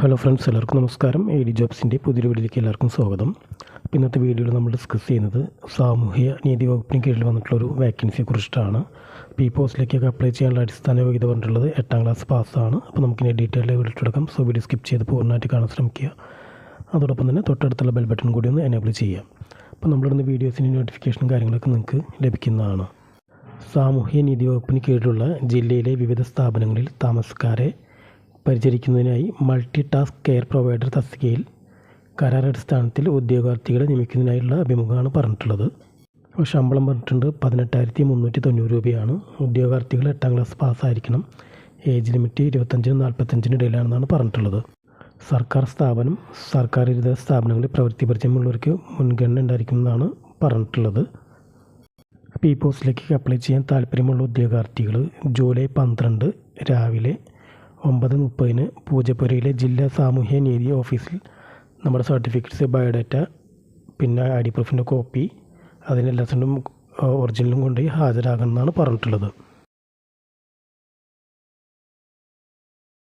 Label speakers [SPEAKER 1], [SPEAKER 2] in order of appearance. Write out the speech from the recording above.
[SPEAKER 1] Hello friends എല്ലാവർക്കും നമസ്കാരം. A D ജോബ്സിന്റെ പുതിയൊരു വീഡിയോയിലേക്ക് എല്ലാവർക്കും സ്വാഗതം. ഇന്നത്തെ വീഡിയോയിൽ നമ്മൾ ഡിസ്കസ് ചെയ്യുന്നത് സാമൂഹ്യ നീതി വകുപ്പിന് കീഴിൽ വന്നിട്ടുള്ള ഒരു വാക്കൻസിയെ കുറിച്ചിട്ടാണ്. ഈ പോസ്റ്റിലേക്കൊക്കെ അപ്ലൈ ചെയ്യാനുള്ള അടിസ്ഥാന യോഗ്യത പറഞ്ഞിട്ടുള്ളത് എട്ടാം ക്ലാസ് പാസ്സാണ് അപ്പോൾ നമുക്കിനി ഡീറ്റെയിൽ വീട്ടിലെടുക്കാം സോ വീഡിയോ സ്കിപ്പ് ചെയ്ത് പൂർണമായിട്ട് കാണാൻ ശ്രമിക്കുക. അതോടൊപ്പം തന്നെ തൊട്ടടുത്തുള്ള ബെൽ ബട്ടൺ കൂടി ഒന്ന് എനേബിൾ ചെയ്യാം അപ്പോൾ നമ്മളിടുന്ന വീഡിയോസിന്റെ നോട്ടിഫിക്കേഷനും കാര്യങ്ങളൊക്കെ നിങ്ങൾക്ക് ലഭിക്കുന്നതാണ്. സാമൂഹ്യ നീതി വകുപ്പിന് കീഴിലുള്ള ജില്ലയിലെ വിവിധ സ്ഥാപനങ്ങളിൽ താമസക്കാരെ പരിചരിക്കുന്നതിനായി മൾട്ടി ടാസ്ക് കെയർ പ്രൊവൈഡർ തസ്തികയിൽ കരാർ അടിസ്ഥാനത്തിൽ ഉദ്യോഗാർത്ഥികളെ നിയമിക്കുന്നതിനായുള്ള അഭിമുഖമാണ് പറഞ്ഞിട്ടുള്ളത്. അപ്പോൾ ശമ്പളം പറഞ്ഞിട്ടുണ്ട് പതിനെട്ടായിരത്തി മുന്നൂറ്റി തൊണ്ണൂറ് രൂപയാണ്. ഉദ്യോഗാർത്ഥികൾ എട്ടാം ക്ലാസ് പാസ്സായിരിക്കണം ഏജ് ലിമിറ്റ് ഇരുപത്തഞ്ചിനും നാൽപ്പത്തഞ്ചിനും ഇടയിലാണെന്നാണ് പറഞ്ഞിട്ടുള്ളത്. സർക്കാർ സ്ഥാപനം സർക്കാർ ഇതര സ്ഥാപനങ്ങളിൽ പ്രവൃത്തി പരിചയമുള്ളവർക്ക് മുൻഗണന ഉണ്ടായിരിക്കുമെന്നാണ് പറഞ്ഞിട്ടുള്ളത്. അപ്പോൾ ഈ പോസ്റ്റിലേക്ക് അപ്ലൈ ചെയ്യാൻ താല്പര്യമുള്ള ഉദ്യോഗാർത്ഥികൾ ജൂലൈ പന്ത്രണ്ട് രാവിലെ ഒമ്പത് മുപ്പതിന് പൂജപ്പുരയിലെ ജില്ലാ സാമൂഹ്യ നീതി ഓഫീസിൽ നമ്മുടെ സർട്ടിഫിക്കറ്റ്സ് ബയോഡാറ്റ പിന്നെ ഐ ഡി പ്രൂഫിന്റെ കോപ്പി അതിനെല്ലാത്തിനും ഒറിജിനലും കൊണ്ടുപോയി ഹാജരാകണമെന്നാണ് പറഞ്ഞിട്ടുള്ളത്.